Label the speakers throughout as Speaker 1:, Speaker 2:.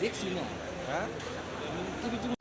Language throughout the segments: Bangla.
Speaker 1: Dixie não, tá?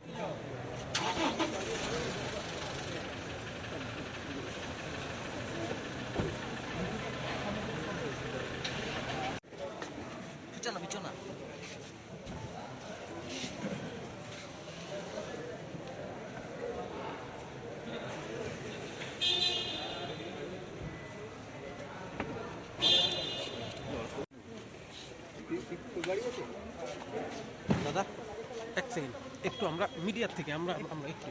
Speaker 2: দাদা এক সেকেন্ড একটু আমরা মিডিয়ার থেকে আমরা আমরা একটু।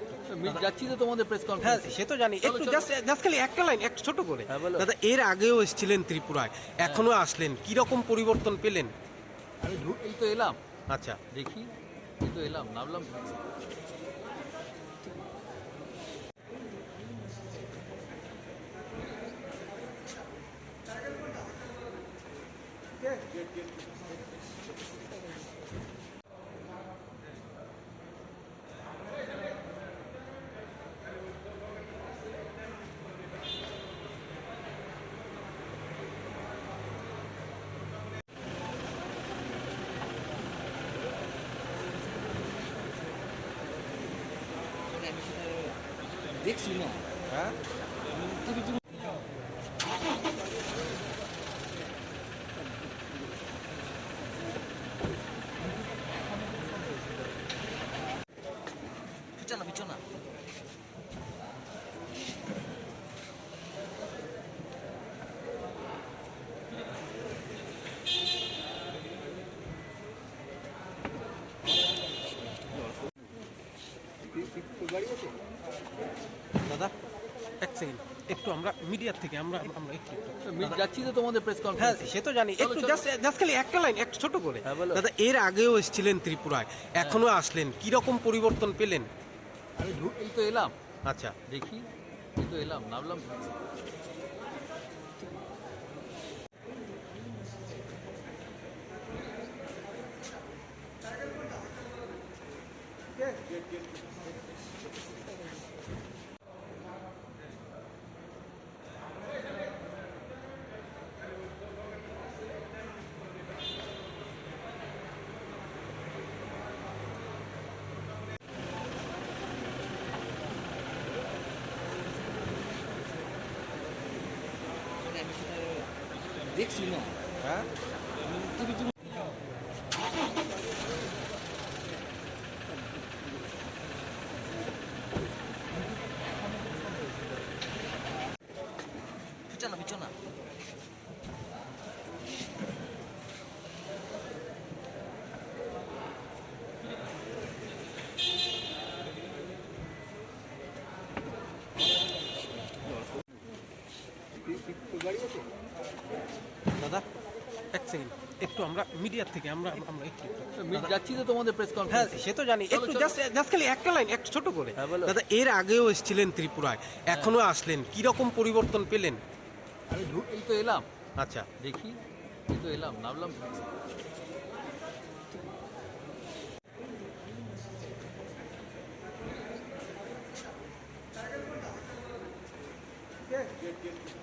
Speaker 1: যাচ্ছি তো তোমাদের প্রেস
Speaker 2: হ্যাঁ
Speaker 1: কনফারেন্স
Speaker 2: সে তো জানি। একটু জাস্ট জাস্ট খালি একটা লাইন একটু ছোট করে।
Speaker 1: হ্যাঁ,
Speaker 2: দাদা এর আগেও এসেছিলেন ত্রিপুরায় এখনও আসলেন কি রকম পরিবর্তন পেলেন?
Speaker 1: আমি এই তো এলাম।
Speaker 2: আচ্ছা।
Speaker 1: দেখি এই তো এলাম নামলাম। Dixie, semua. Ha?
Speaker 2: দাদা এক সেকেন্ড একটু আমরা মিডিয়ার থেকে আমরা আমরা একটু।
Speaker 1: যাচ্ছি তো তোমাদের প্রেস
Speaker 2: হ্যাঁ সে তো জানি একটু জাস্ট জাস্ট খালি একটা লাইন একটু ছোট করে।
Speaker 1: হ্যাঁ,
Speaker 2: দাদা এর আগেও এসেছিলেন ত্রিপুরায় এখনও আসলেন কি রকম পরিবর্তন পেলেন?
Speaker 1: আমি এই তো এলাম।
Speaker 2: আচ্ছা।
Speaker 1: দেখি এই তো এলাম নামলাম। Dix não.
Speaker 2: Tá?
Speaker 1: Tudo de Bichona, bichona.
Speaker 2: দাদা এক সেকেন্ড একটু আমরা মিডিয়ার থেকে আমরা আমরা একটু।
Speaker 1: যাচ্ছি তো তোমাদের প্রেস
Speaker 2: হ্যাঁ সে তো জানি একটু জাস্ট জাস্ট খালি একটা লাইন একটু ছোট করে।
Speaker 1: হ্যাঁ,
Speaker 2: দাদা এর আগেও এসেছিলেন ত্রিপুরায় এখনও আসলেন কি রকম পরিবর্তন পেলেন?
Speaker 1: আমি এই তো এলাম।
Speaker 2: আচ্ছা।
Speaker 1: দেখি এই তো এলাম নামলাম। Thank you.